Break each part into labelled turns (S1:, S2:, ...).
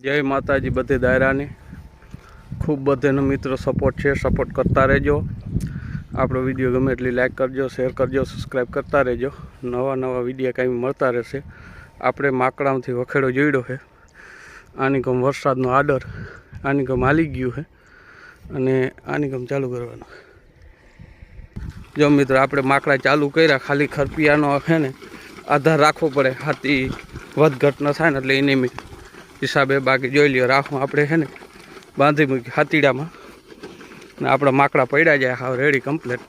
S1: જય માતાજી બધે દાયરાની. ખૂબ બધેનો મિત્રો સપોર્ટ છે સપોર્ટ કરતા રહેજો. આપણો વીડિયો ગમે એટલી લાઇક કરજો શેર કરજો સબસ્ક્રાઈબ કરતા રહેજો. નવા નવા વીડિયો કાંઈ મળતા રહેશે. આપણે માકડામાંથી વખેડો જોઈડો છે. આની ગમ વરસાદનો આડર, આની ગમ હાલી ગયું છે. અને આની ગમ ચાલુ કરવાનું જો મિત્રો, આપણે માકડા ચાલુ કર્યા, ખાલી ખરપિયાનો છે ને, આધાર રાખવો પડે. હાથી વધઘટ ન થાય ને એટલે એની હિસાબે બાકી જોઈ લ્યો, રાખું આપણે છે ને, બાંધી મૂકી હાતીડામાં ને આપણા માકડા પડ્યા જાય, હાવ રેડી કમ્પ્લેટ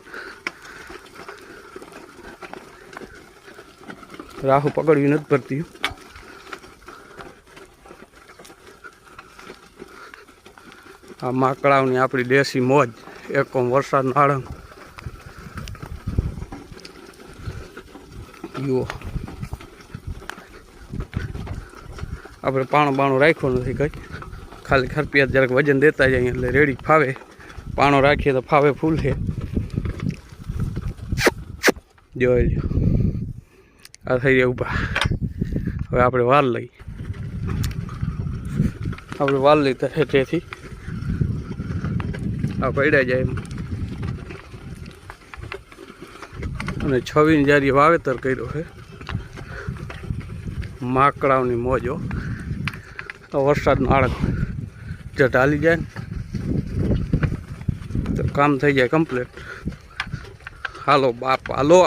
S1: રાહુ પકડવી નથી પડતી. આ માકડાઓની આપણી દેશી મોજ એકોમ વરસાદનો આળંગ. જુઓ આપણે પાણું બાણું રાખ્યું નથી કંઈ. ખાલી ખરપિયા જરાક વજન દેતા જાય એટલે રેડી ફાવે. પાણો રાખીએ તો ફાવે ફૂલ છે. જોઈ આ થઈ ગયા ઊભા. હવે આપણે વાર લઈ. આપણે વાર લઈ તો તેથી આ પડ્યા જાય એમ. અને છવ્વીસ જ્યારે વાવેતર કર્યું છે માકડાઓની મોજો તો વરસાદનો આળક જે ઢાલી જાય તો કામ થઈ જાય કમ્પ્લીટ હાલો બાપ, હાલો.